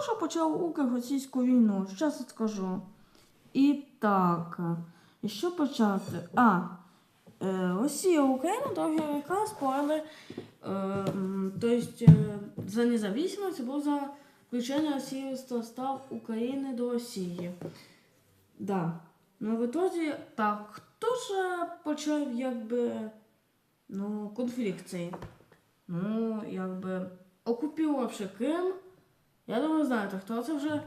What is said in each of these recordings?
що почав Укр російську війну? Зараз скажу. І так, і що почати? А, е, Росія, Україна довгі віка спорили, е, тобто е, за незалежність або за включення Росії в состав України до Росії. Да. Ну, в итоге, так, хто ж е, почав, якби, ну, конфлікт цей? Ну, якби, окупувавши Крим, я думаю, знаєте, хто це вже?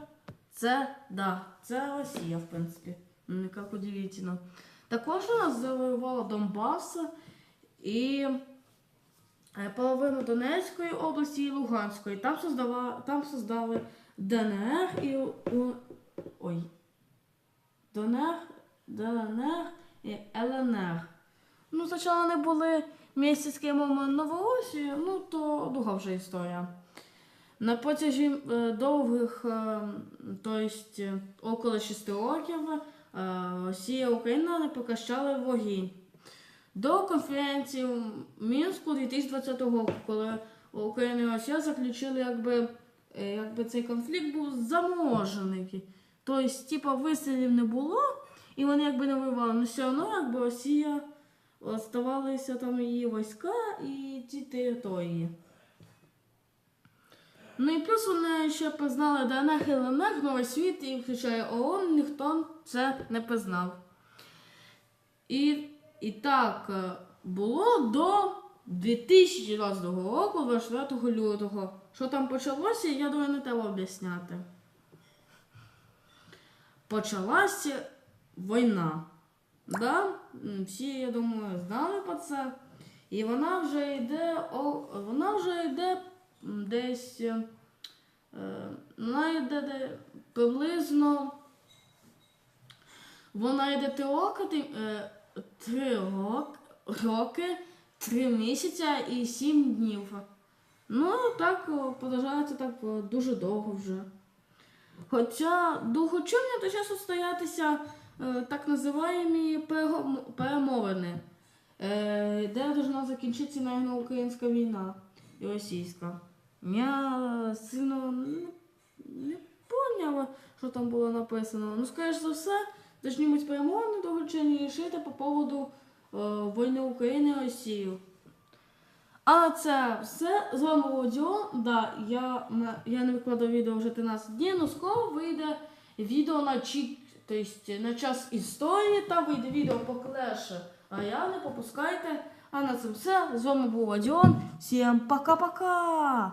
Це, да, це Росія, в принципі. Ну, як удивительно. Також вона завоювала Донбас і е, половину Донецької області і Луганської. Там создала, там создали ДНР і У- ой, ДНР, ДНР і ЛНР. Ну, спочатку вони були місті з Кримом ну то друга вже історія. На протязі е, довгих, тобто около 6 років, Росія і Україна не прекращали вогонь. До конференції в Мінську 2020 року, коли Україна і Росія заключили, якби, якби цей конфлікт був заморожений. Тобто, типа, вистрілів не було, і вони якби не воювали, але все одно якби Росія оставалися там її війська і ті території. Ну і плюс вони ще признали ДНР і ЛНР новий світ, і включає ООН, ніхто це не признав. І, і так е, було до 2022 року, 24 лютого. Що там почалося, я думаю, не треба об'ясняти. Почалася війна. Да? Всі, я думаю, знали про це. І вона вже йде, о, вона вже йде десь. е, е, Вона йде приблизно. Вона йде три роки, е, три рок- роки, три місяця і сім днів. Ну, так о, продовжається так дуже довго вже. Хоча до хоча до часу стоятися е, так називаємо перемовини, е, де повинна закінчитися навіть українська війна і російська. Я сильно не, не поняла, що там було написано. Ну, скоріш за все, почнемось перемовини довгочинні і рішити по поводу е, війни України і Росії. А це все. З вами був Діон. Да, я, я не викладав відео вже 13 днів, але скоро вийде відео на чі, тобто на час історії, там вийде відео по клеше. А я не попускайте. А на цьому все. З вами був Адіон. Всім пока-пока!